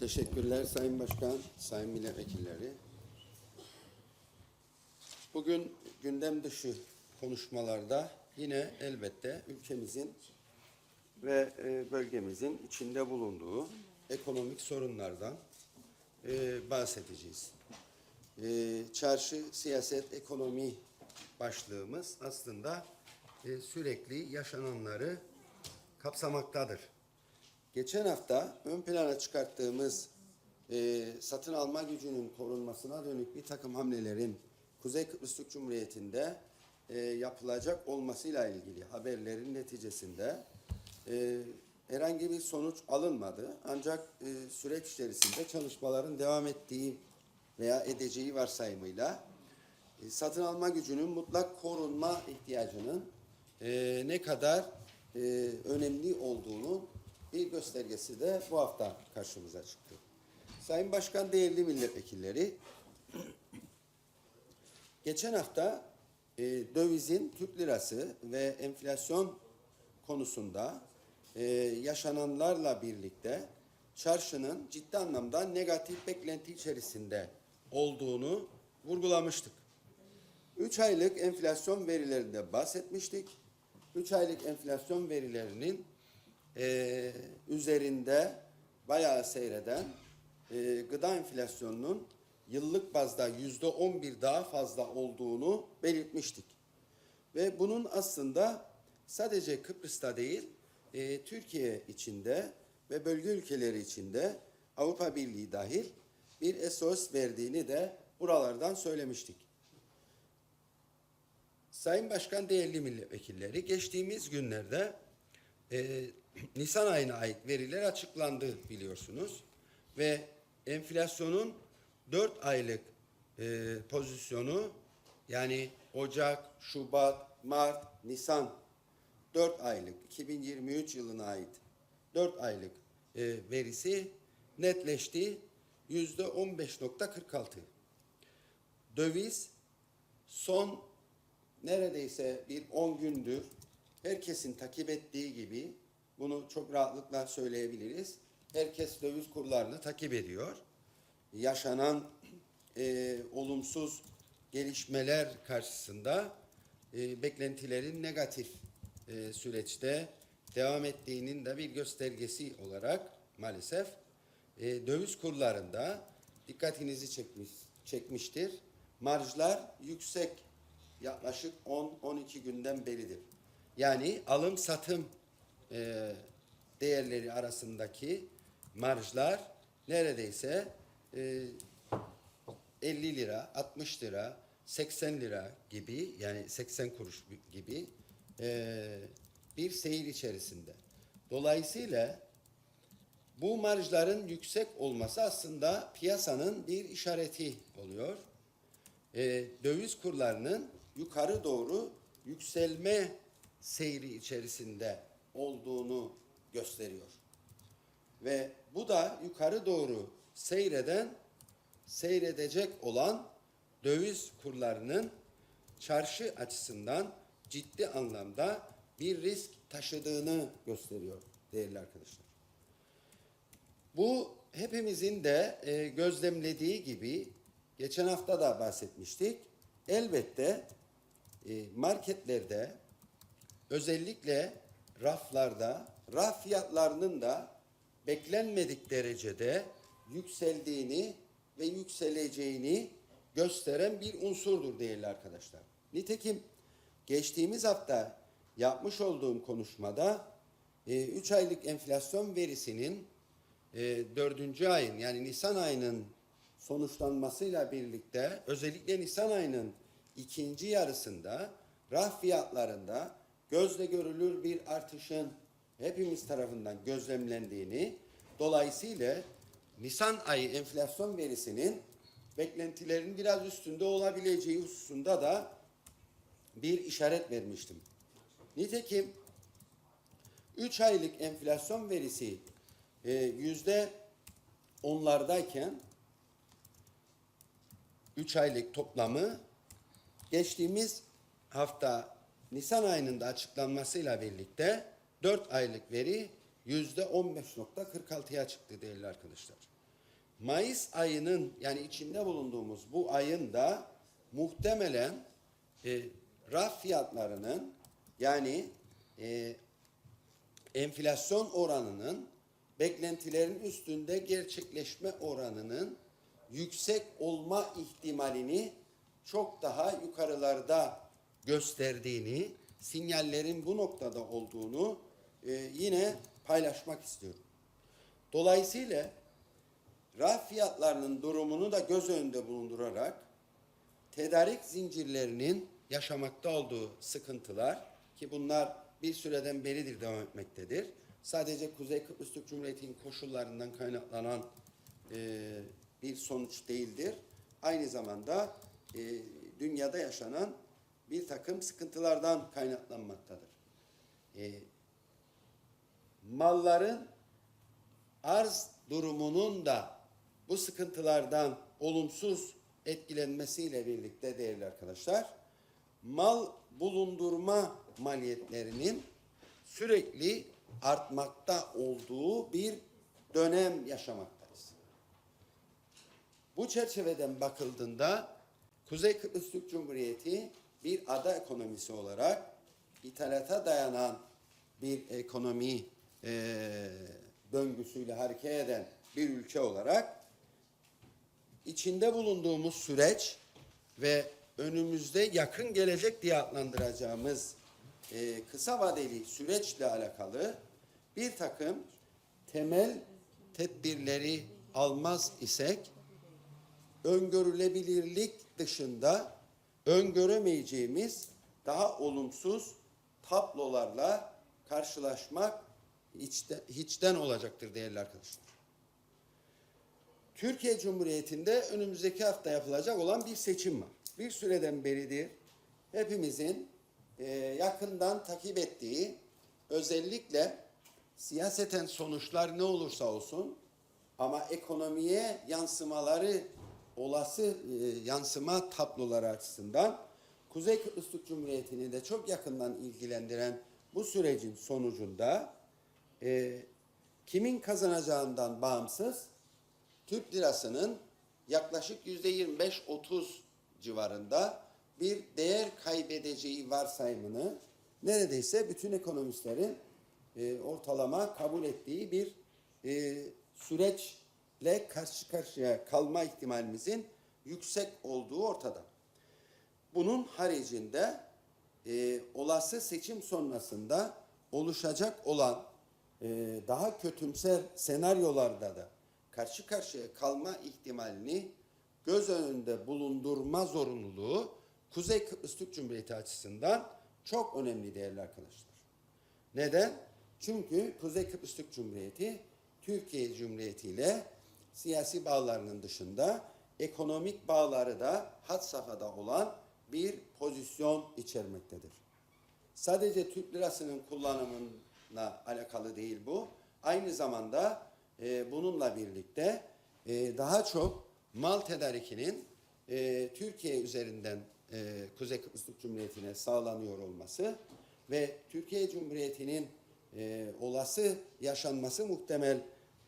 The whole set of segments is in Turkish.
Teşekkürler Sayın Başkan, Sayın Milletvekilleri. Bugün gündem dışı konuşmalarda yine elbette ülkemizin ve e, bölgemizin içinde bulunduğu ekonomik sorunlardan e, bahsedeceğiz. E, Çarşı, siyaset, ekonomi başlığımız aslında sürekli yaşananları kapsamaktadır. Geçen hafta ön plana çıkarttığımız e, satın alma gücünün korunmasına dönük bir takım hamlelerin Kuzey Kıbrıs Türk Cumhuriyeti'nde e, yapılacak olmasıyla ilgili haberlerin neticesinde e, herhangi bir sonuç alınmadı. Ancak e, süreç içerisinde çalışmaların devam ettiği veya edeceği varsayımıyla e, satın alma gücünün mutlak korunma ihtiyacının e, ne kadar e, önemli olduğunu bir göstergesi de bu hafta karşımıza çıktı. Sayın Başkan, değerli milletvekilleri, geçen hafta e, dövizin Türk lirası ve enflasyon konusunda e, yaşananlarla birlikte çarşının ciddi anlamda negatif beklenti içerisinde olduğunu vurgulamıştık. 3 aylık enflasyon verilerinde bahsetmiştik. 3 aylık enflasyon verilerinin e, üzerinde bayağı seyreden e, gıda enflasyonunun yıllık bazda yüzde on bir daha fazla olduğunu belirtmiştik. Ve bunun aslında sadece Kıbrıs'ta değil, e, Türkiye içinde ve bölge ülkeleri içinde Avrupa Birliği dahil bir SOS verdiğini de buralardan söylemiştik. Sayın Başkan, değerli milletvekilleri, geçtiğimiz günlerde e, Nisan ayına ait veriler açıklandı biliyorsunuz ve enflasyonun 4 aylık e, pozisyonu yani Ocak, Şubat, Mart, Nisan 4 aylık 2023 yılına ait 4 aylık e, verisi netleşti yüzde 15.46. Döviz son neredeyse bir 10 gündür herkesin takip ettiği gibi bunu çok rahatlıkla söyleyebiliriz. Herkes döviz kurlarını takip ediyor. Yaşanan e, olumsuz gelişmeler karşısında e, beklentilerin negatif e, süreçte devam ettiğinin de bir göstergesi olarak maalesef e, döviz kurlarında dikkatinizi çekmiş, çekmiştir. Marjlar yüksek yaklaşık 10-12 günden beridir. Yani alım satım e, değerleri arasındaki marjlar neredeyse e, 50 lira, 60 lira, 80 lira gibi yani 80 kuruş gibi e, bir seyir içerisinde. Dolayısıyla bu marjların yüksek olması aslında piyasanın bir işareti oluyor. E, döviz kurlarının yukarı doğru yükselme seyri içerisinde olduğunu gösteriyor. Ve bu da yukarı doğru seyreden, seyredecek olan döviz kurlarının çarşı açısından ciddi anlamda bir risk taşıdığını gösteriyor değerli arkadaşlar. Bu hepimizin de e, gözlemlediği gibi geçen hafta da bahsetmiştik. Elbette e, marketlerde özellikle raflarda raf fiyatlarının da beklenmedik derecede yükseldiğini ve yükseleceğini gösteren bir unsurdur değerli arkadaşlar. Nitekim geçtiğimiz hafta yapmış olduğum konuşmada 3 aylık enflasyon verisinin e, 4. ayın yani Nisan ayının sonuçlanmasıyla birlikte özellikle Nisan ayının ikinci yarısında raf fiyatlarında gözle görülür bir artışın hepimiz tarafından gözlemlendiğini dolayısıyla Nisan ayı enflasyon verisinin beklentilerin biraz üstünde olabileceği hususunda da bir işaret vermiştim. Nitekim 3 aylık enflasyon verisi e, yüzde onlardayken 3 aylık toplamı geçtiğimiz hafta Nisan ayının da açıklanmasıyla birlikte 4 aylık veri yüzde 15.46'ya çıktı değerli arkadaşlar. Mayıs ayının yani içinde bulunduğumuz bu ayın da muhtemelen e, raf fiyatlarının yani e, enflasyon oranının beklentilerin üstünde gerçekleşme oranının yüksek olma ihtimalini çok daha yukarılarda gösterdiğini, sinyallerin bu noktada olduğunu e, yine paylaşmak istiyorum. Dolayısıyla raf fiyatlarının durumunu da göz önünde bulundurarak tedarik zincirlerinin yaşamakta olduğu sıkıntılar ki bunlar bir süreden beridir devam etmektedir. Sadece Kuzey Kıbrıs Türk Cumhuriyeti'nin koşullarından kaynaklanan e, bir sonuç değildir. Aynı zamanda e, dünyada yaşanan bir takım sıkıntılardan kaynaklanmaktadır. E, malların arz durumunun da bu sıkıntılardan olumsuz etkilenmesiyle birlikte değerli arkadaşlar, mal bulundurma maliyetlerinin sürekli artmakta olduğu bir dönem yaşamaktayız. Bu çerçeveden bakıldığında Kuzey Kıbrıs Türk Cumhuriyeti bir ada ekonomisi olarak ithalata dayanan bir ekonomi eee, döngüsüyle hareket eden bir ülke olarak içinde bulunduğumuz süreç ve önümüzde yakın gelecek diye adlandıracağımız e, kısa vadeli süreçle alakalı bir takım temel tedbirleri almaz isek öngörülebilirlik dışında öngöremeyeceğimiz daha olumsuz tablolarla karşılaşmak hiçten, hiçten olacaktır değerli arkadaşlar. Türkiye Cumhuriyeti'nde önümüzdeki hafta yapılacak olan bir seçim var. Bir süreden beridir hepimizin e, yakından takip ettiği özellikle siyaseten sonuçlar ne olursa olsun ama ekonomiye yansımaları olası e, yansıma tabloları açısından Kuzey Kıbrıs Türk Cumhuriyeti'ni de çok yakından ilgilendiren bu sürecin sonucunda e, kimin kazanacağından bağımsız Türk lirasının yaklaşık yüzde 25-30 civarında bir değer kaybedeceği varsayımını neredeyse bütün ekonomistlerin e, ortalama kabul ettiği bir e, süreçle karşı karşıya kalma ihtimalimizin yüksek olduğu ortada. Bunun haricinde e, olası seçim sonrasında oluşacak olan e, daha kötümser senaryolarda da karşı karşıya kalma ihtimalini göz önünde bulundurma zorunluluğu Kuzey Kıbrıs Türk Cumhuriyeti açısından çok önemli değerli arkadaşlar. Neden? Çünkü Kuzey Kıbrıs Türk Cumhuriyeti Türkiye Cumhuriyeti ile siyasi bağlarının dışında ekonomik bağları da had safhada olan bir pozisyon içermektedir. Sadece Türk lirasının kullanımına alakalı değil bu. Aynı zamanda e, bununla birlikte e, daha çok mal tedarikinin e, Türkiye üzerinden e, Kuzey Kıbrıs Cumhuriyeti'ne sağlanıyor olması ve Türkiye Cumhuriyeti'nin e, olası yaşanması muhtemel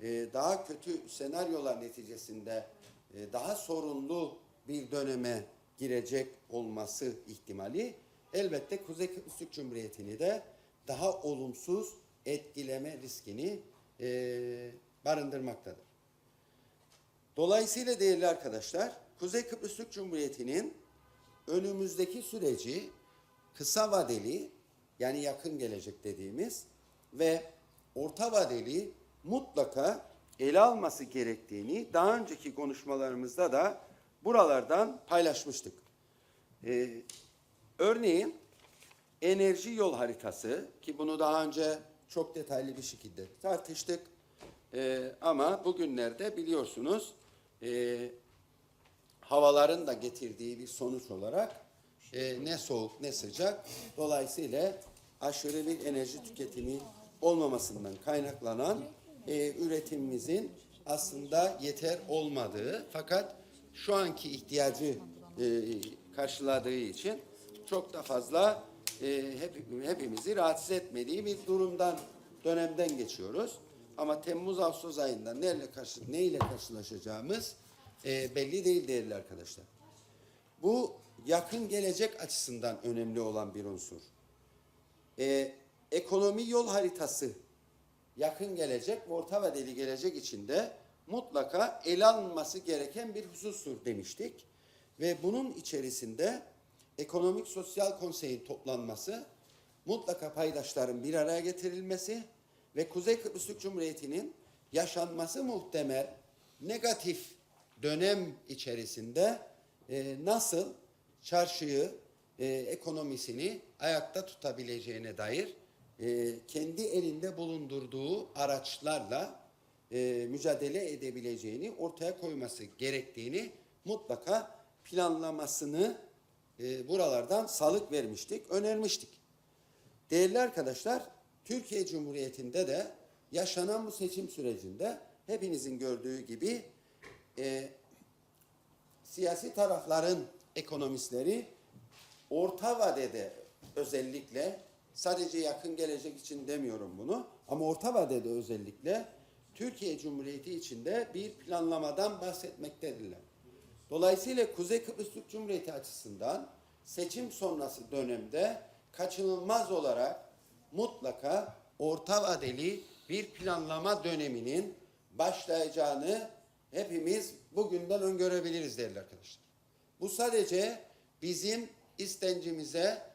e, daha kötü senaryolar neticesinde e, daha sorunlu bir döneme girecek olması ihtimali elbette Kuzey Kıbrıs Cumhuriyeti'ni de daha olumsuz etkileme riskini e, barındırmaktadır. Dolayısıyla değerli arkadaşlar, Kuzey Kıbrıs Cumhuriyeti'nin önümüzdeki süreci kısa vadeli yani yakın gelecek dediğimiz ve orta vadeli mutlaka ele alması gerektiğini daha önceki konuşmalarımızda da buralardan paylaşmıştık. Ee, örneğin enerji yol haritası ki bunu daha önce çok detaylı bir şekilde tartıştık. Ee, ama bugünlerde biliyorsunuz e, havaların da getirdiği bir sonuç olarak e, ne soğuk ne sıcak dolayısıyla aşırı bir enerji tüketimi olmamasından kaynaklanan e, üretimimizin aslında yeter olmadığı fakat şu anki ihtiyacı e, karşıladığı için çok da fazla e, hep, hepimizi rahatsız etmediği bir durumdan dönemden geçiyoruz. Ama Temmuz-Ağustos ayında neyle, karşı, neyle karşılaşacağımız e, belli değil değerli arkadaşlar. Bu yakın gelecek açısından önemli olan bir unsur. E, ekonomi yol haritası yakın gelecek orta vadeli gelecek içinde mutlaka ele alınması gereken bir husustur demiştik. Ve bunun içerisinde ekonomik sosyal konseyin toplanması, mutlaka paydaşların bir araya getirilmesi ve Kuzey Kıbrıs Türk Cumhuriyeti'nin yaşanması muhtemel negatif dönem içerisinde e, nasıl çarşıyı, e, ekonomisini ayakta tutabileceğine dair e, kendi elinde bulundurduğu araçlarla e, mücadele edebileceğini ortaya koyması gerektiğini mutlaka planlamasını e, buralardan salık vermiştik, önermiştik. Değerli arkadaşlar, Türkiye Cumhuriyeti'nde de yaşanan bu seçim sürecinde hepinizin gördüğü gibi e, siyasi tarafların ekonomistleri orta vadede özellikle sadece yakın gelecek için demiyorum bunu ama orta vadede özellikle Türkiye Cumhuriyeti içinde bir planlamadan bahsetmektedirler. Dolayısıyla Kuzey Kıbrıs Türk Cumhuriyeti açısından seçim sonrası dönemde kaçınılmaz olarak mutlaka orta vadeli bir planlama döneminin başlayacağını hepimiz bugünden öngörebiliriz değerli arkadaşlar. Bu sadece bizim istencimize,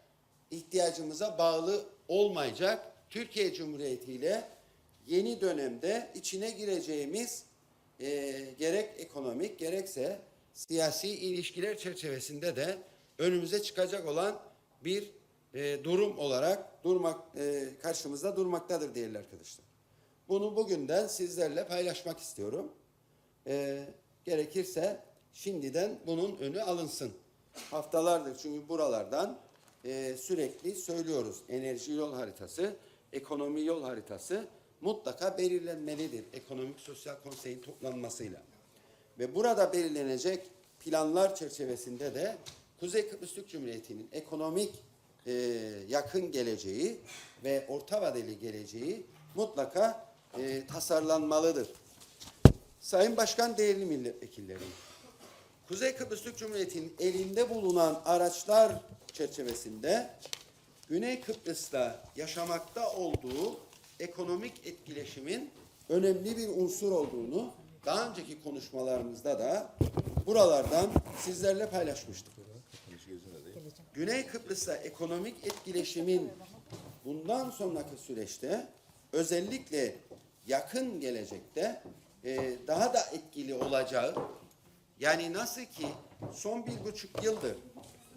ihtiyacımıza bağlı olmayacak Türkiye Cumhuriyeti ile yeni dönemde içine gireceğimiz e, gerek ekonomik gerekse siyasi ilişkiler çerçevesinde de önümüze çıkacak olan bir e, durum olarak durmak e, karşımızda durmaktadır değerli arkadaşlar. Bunu bugünden sizlerle paylaşmak istiyorum. E, gerekirse şimdiden bunun önü alınsın. Haftalardır çünkü buralardan e, sürekli söylüyoruz. Enerji yol haritası, ekonomi yol haritası mutlaka belirlenmelidir. Ekonomik Sosyal Konseyin toplanmasıyla. Ve burada belirlenecek planlar çerçevesinde de Kuzey Kıbrıs Türk Cumhuriyeti'nin ekonomik e, yakın geleceği ve orta vadeli geleceği mutlaka e, tasarlanmalıdır. Sayın Başkan, değerli milletvekillerim, Kuzey Kıbrıs Türk Cumhuriyeti'nin elinde bulunan araçlar çerçevesinde Güney Kıbrıs'ta yaşamakta olduğu ekonomik etkileşimin önemli bir unsur olduğunu daha önceki konuşmalarımızda da buralardan sizlerle paylaşmıştık. Güney Kıbrıs'ta ekonomik etkileşimin bundan sonraki süreçte özellikle yakın gelecekte e, daha da etkili olacağı yani nasıl ki son bir buçuk yıldır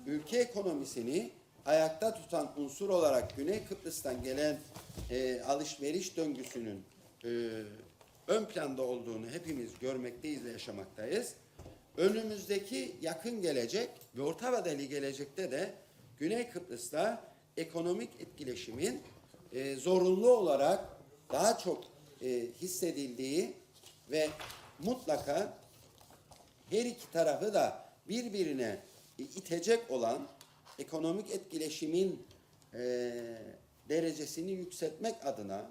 ülke ekonomisini ayakta tutan unsur olarak Güney Kıbrıs'tan gelen e, alışveriş döngüsünün e, ön planda olduğunu hepimiz görmekteyiz ve yaşamaktayız. Önümüzdeki yakın gelecek ve orta vadeli gelecekte de Güney Kıbrıs'ta ekonomik etkileşimin e, zorunlu olarak daha çok e, hissedildiği ve mutlaka her iki tarafı da birbirine itecek olan ekonomik etkileşimin e, derecesini yükseltmek adına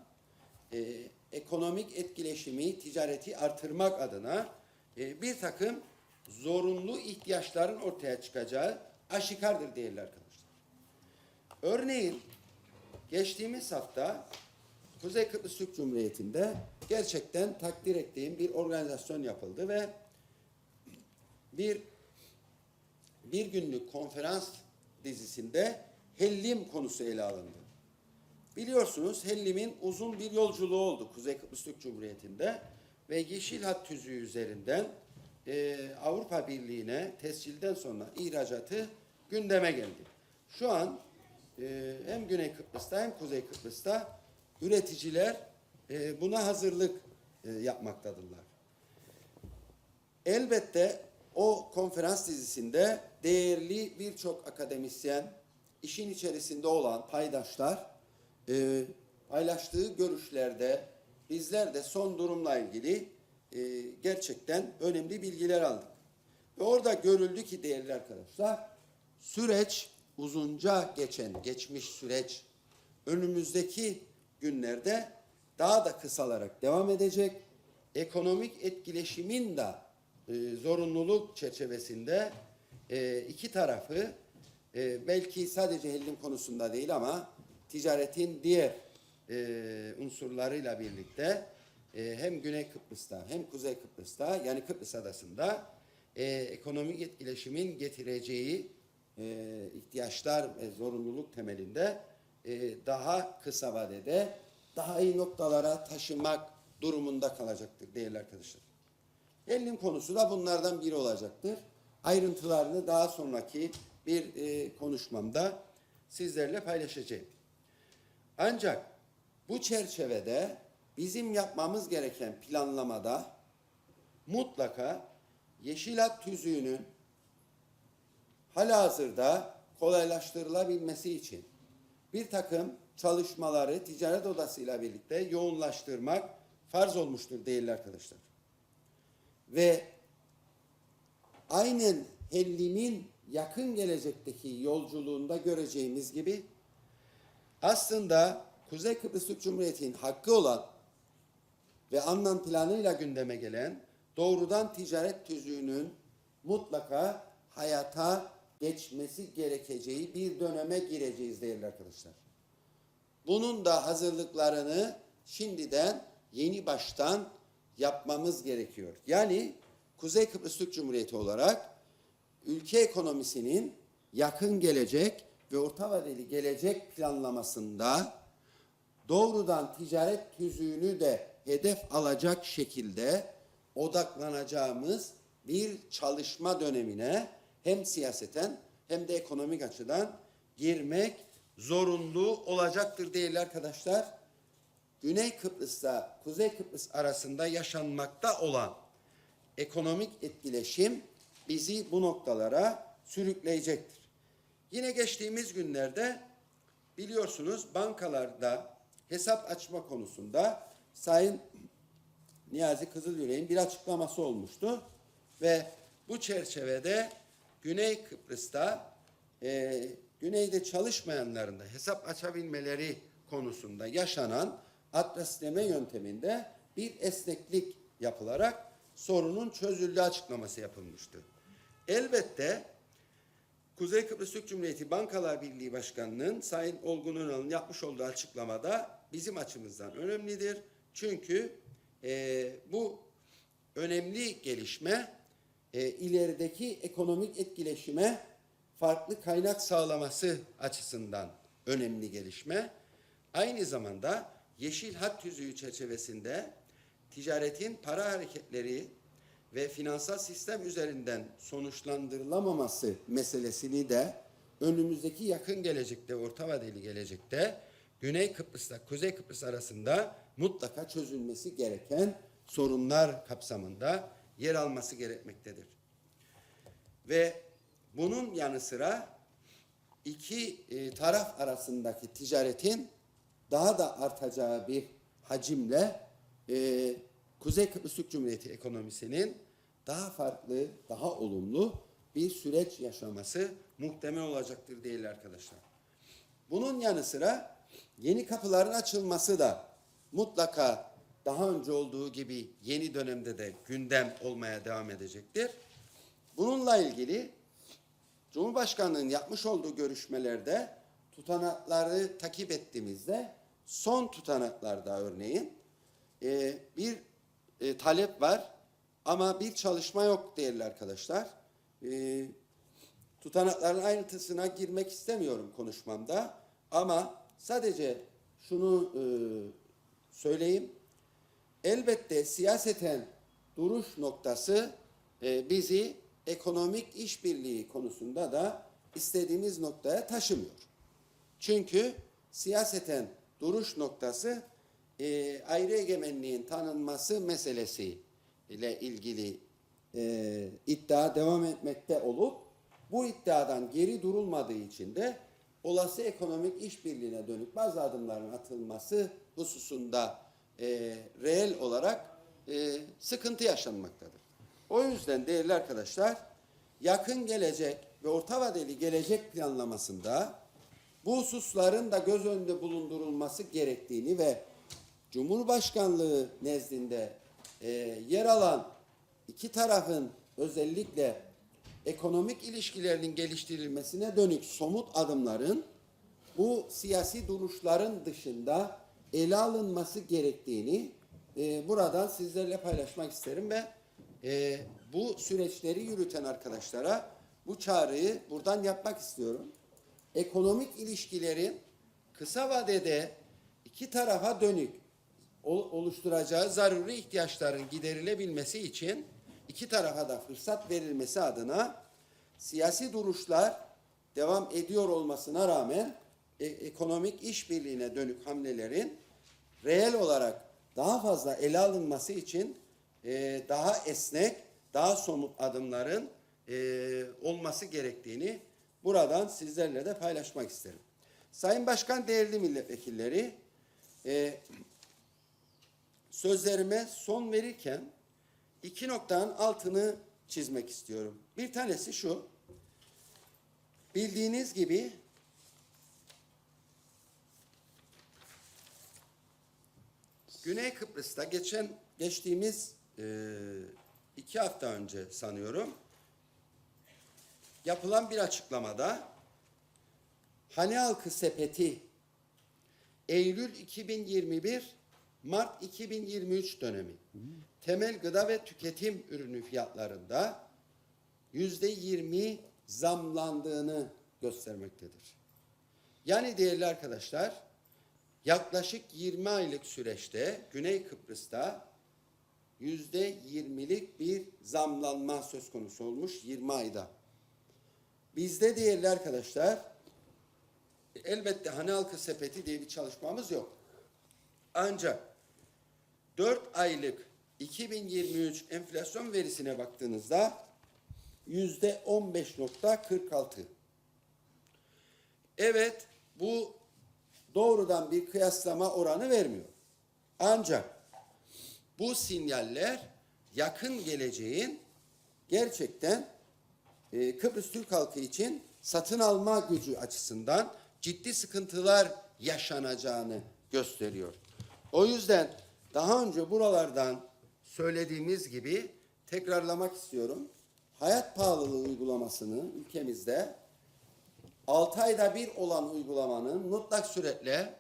e, ekonomik etkileşimi, ticareti artırmak adına e, bir takım zorunlu ihtiyaçların ortaya çıkacağı aşikardır değerli arkadaşlar. Örneğin geçtiğimiz hafta Kuzey Kıbrıs Türk Cumhuriyeti'nde gerçekten takdir ettiğim bir organizasyon yapıldı ve bir bir günlük konferans dizisinde Hellim konusu ele alındı. Biliyorsunuz Hellim'in uzun bir yolculuğu oldu Kuzey Kıbrıs Türk Cumhuriyeti'nde ve Yeşil Hat tüzüğü üzerinden e, Avrupa Birliği'ne tescilden sonra ihracatı gündeme geldi. Şu an e, hem Güney Kıbrıs'ta hem Kuzey Kıbrıs'ta üreticiler e, buna hazırlık e, yapmaktadırlar. Elbette o konferans dizisinde değerli birçok akademisyen, işin içerisinde olan paydaşlar e, paylaştığı görüşlerde bizler de son durumla ilgili e, gerçekten önemli bilgiler aldık. Ve orada görüldü ki değerli arkadaşlar süreç uzunca geçen, geçmiş süreç önümüzdeki günlerde daha da kısalarak devam edecek. Ekonomik etkileşimin de e, zorunluluk çerçevesinde e, iki tarafı e, belki sadece hellim konusunda değil ama ticaretin diğer e, unsurlarıyla birlikte e, hem Güney Kıbrıs'ta hem Kuzey Kıbrıs'ta yani Kıbrıs Adası'nda e, ekonomik etkileşimin getireceği e, ihtiyaçlar ve zorunluluk temelinde e, daha kısa vadede daha iyi noktalara taşımak durumunda kalacaktır değerli arkadaşlar. Elin konusu da bunlardan biri olacaktır. Ayrıntılarını daha sonraki bir e, konuşmamda sizlerle paylaşacağım. Ancak bu çerçevede bizim yapmamız gereken planlamada mutlaka yeşil hat tüzüğünün halihazırda kolaylaştırılabilmesi için bir takım çalışmaları ticaret odasıyla birlikte yoğunlaştırmak farz olmuştur değerli arkadaşlar. Ve aynen Hellim'in yakın gelecekteki yolculuğunda göreceğimiz gibi aslında Kuzey Kıbrıs Türk Cumhuriyeti'nin hakkı olan ve anlam planıyla gündeme gelen doğrudan ticaret tüzüğünün mutlaka hayata geçmesi gerekeceği bir döneme gireceğiz değerli arkadaşlar. Bunun da hazırlıklarını şimdiden yeni baştan yapmamız gerekiyor. Yani Kuzey Kıbrıs Türk Cumhuriyeti olarak ülke ekonomisinin yakın gelecek ve orta vadeli gelecek planlamasında doğrudan ticaret tüzüğünü de hedef alacak şekilde odaklanacağımız bir çalışma dönemine hem siyaseten hem de ekonomik açıdan girmek zorunlu olacaktır değerli arkadaşlar. Güney Kıbrıs'ta Kuzey Kıbrıs arasında yaşanmakta olan ekonomik etkileşim bizi bu noktalara sürükleyecektir. Yine geçtiğimiz günlerde biliyorsunuz bankalarda hesap açma konusunda Sayın Niyazi Kızılyürek'in bir açıklaması olmuştu ve bu çerçevede Güney Kıbrıs'ta e, güneyde çalışmayanların da hesap açabilmeleri konusunda yaşanan adresleme yönteminde bir esneklik yapılarak sorunun çözüldüğü açıklaması yapılmıştı. Elbette Kuzey Kıbrıs Türk Cumhuriyeti Bankalar Birliği Başkanı'nın Sayın Olgun Önal'ın yapmış olduğu açıklamada bizim açımızdan önemlidir. Çünkü e, bu önemli gelişme e, ilerideki ekonomik etkileşime farklı kaynak sağlaması açısından önemli gelişme. Aynı zamanda yeşil hat tüzüğü çerçevesinde ticaretin para hareketleri ve finansal sistem üzerinden sonuçlandırılamaması meselesini de önümüzdeki yakın gelecekte, orta vadeli gelecekte Güney Kıbrıs'la Kuzey Kıbrıs arasında mutlaka çözülmesi gereken sorunlar kapsamında yer alması gerekmektedir. Ve bunun yanı sıra iki e, taraf arasındaki ticaretin daha da artacağı bir hacimle e, Kuzey Kıbrıs Cumhuriyeti ekonomisinin daha farklı, daha olumlu bir süreç yaşaması muhtemel olacaktır değerli arkadaşlar. Bunun yanı sıra yeni kapıların açılması da mutlaka daha önce olduğu gibi yeni dönemde de gündem olmaya devam edecektir. Bununla ilgili Cumhurbaşkanlığının yapmış olduğu görüşmelerde tutanakları takip ettiğimizde son tutanaklarda örneğin e, bir e, talep var ama bir çalışma yok değerli arkadaşlar. E, tutanakların ayrıntısına girmek istemiyorum konuşmamda ama sadece şunu e, söyleyeyim. Elbette siyaseten duruş noktası e, bizi ekonomik işbirliği konusunda da istediğimiz noktaya taşımıyor. Çünkü siyaseten duruş noktası e, ayrı egemenliğin tanınması meselesi ile ilgili e, iddia devam etmekte olup bu iddiadan geri durulmadığı için de olası ekonomik işbirliğine dönük bazı adımların atılması hususunda e, reel olarak e, sıkıntı yaşanmaktadır. O yüzden değerli arkadaşlar yakın gelecek ve orta vadeli gelecek planlamasında bu hususların da göz önünde bulundurulması gerektiğini ve Cumhurbaşkanlığı nezdinde e, yer alan iki tarafın özellikle ekonomik ilişkilerinin geliştirilmesine dönük somut adımların bu siyasi duruşların dışında ele alınması gerektiğini e, buradan sizlerle paylaşmak isterim ve e, bu süreçleri yürüten arkadaşlara bu çağrıyı buradan yapmak istiyorum. Ekonomik ilişkilerin kısa vadede iki tarafa dönük oluşturacağı zaruri ihtiyaçların giderilebilmesi için iki tarafa da fırsat verilmesi adına siyasi duruşlar devam ediyor olmasına rağmen e- ekonomik işbirliğine dönük hamlelerin reel olarak daha fazla ele alınması için e, daha esnek, daha somut adımların e, olması gerektiğini buradan sizlerle de paylaşmak isterim. Sayın Başkan, değerli milletvekilleri, e, sözlerime son verirken iki noktanın altını çizmek istiyorum. Bir tanesi şu, bildiğiniz gibi Güney Kıbrıs'ta geçen geçtiğimiz e, iki hafta önce sanıyorum yapılan bir açıklamada Hani Halkı Sepeti Eylül 2021 Mart 2023 dönemi temel gıda ve tüketim ürünü fiyatlarında yüzde yirmi zamlandığını göstermektedir. Yani değerli arkadaşlar yaklaşık 20 aylık süreçte Güney Kıbrıs'ta yüzde yirmilik bir zamlanma söz konusu olmuş 20 ayda. Bizde değerli arkadaşlar elbette hani halkı sepeti diye bir çalışmamız yok. Ancak 4 aylık 2023 enflasyon verisine baktığınızda yüzde 15.46. Evet bu doğrudan bir kıyaslama oranı vermiyor. Ancak bu sinyaller yakın geleceğin gerçekten e, Kıbrıs Türk halkı için satın alma gücü açısından ciddi sıkıntılar yaşanacağını gösteriyor. O yüzden daha önce buralardan söylediğimiz gibi tekrarlamak istiyorum. Hayat pahalılığı uygulamasını ülkemizde 6 ayda bir olan uygulamanın mutlak suretle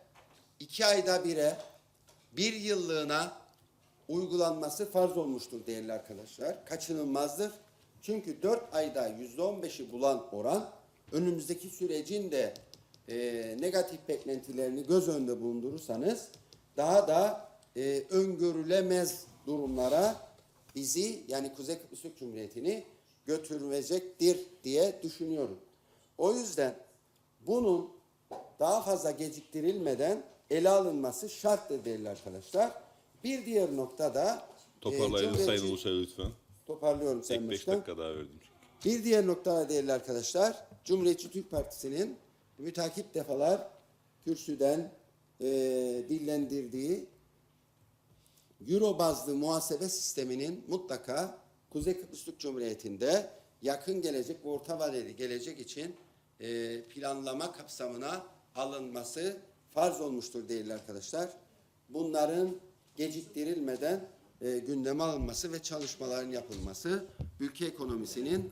2 ayda bire, bir yıllığına uygulanması farz olmuştur değerli arkadaşlar. Kaçınılmazdır. Çünkü 4 ayda %15'i bulan oran önümüzdeki sürecin de e, negatif beklentilerini göz önünde bulundurursanız daha da e, öngörülemez durumlara bizi yani Kuzey Kıbrıs Türk Cumhuriyeti'ni götürecektir diye düşünüyorum. O yüzden bunun daha fazla geciktirilmeden ele alınması şarttır değerli arkadaşlar. Bir diğer nokta da Toparlayın e, Sayın Ulusoy lütfen. Toparlıyorum Sayın Tek 5 Başkan. dakika daha verdim. Bir diğer nokta da değerli arkadaşlar, Cumhuriyetçi Türk Partisi'nin mütakip defalar kürsüden e, dillendirdiği Euro bazlı muhasebe sisteminin mutlaka Kuzey Kıbrıs Türk Cumhuriyeti'nde yakın gelecek ve orta vadeli gelecek için e, planlama kapsamına alınması farz olmuştur değerli arkadaşlar. Bunların geciktirilmeden e, gündeme alınması ve çalışmaların yapılması ülke ekonomisinin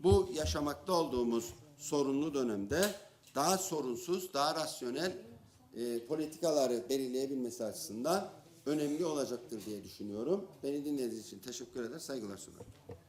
bu yaşamakta olduğumuz sorunlu dönemde daha sorunsuz, daha rasyonel e, politikaları belirleyebilmesi açısından önemli olacaktır diye düşünüyorum. Beni dinlediğiniz için teşekkür eder, saygılar sunarım.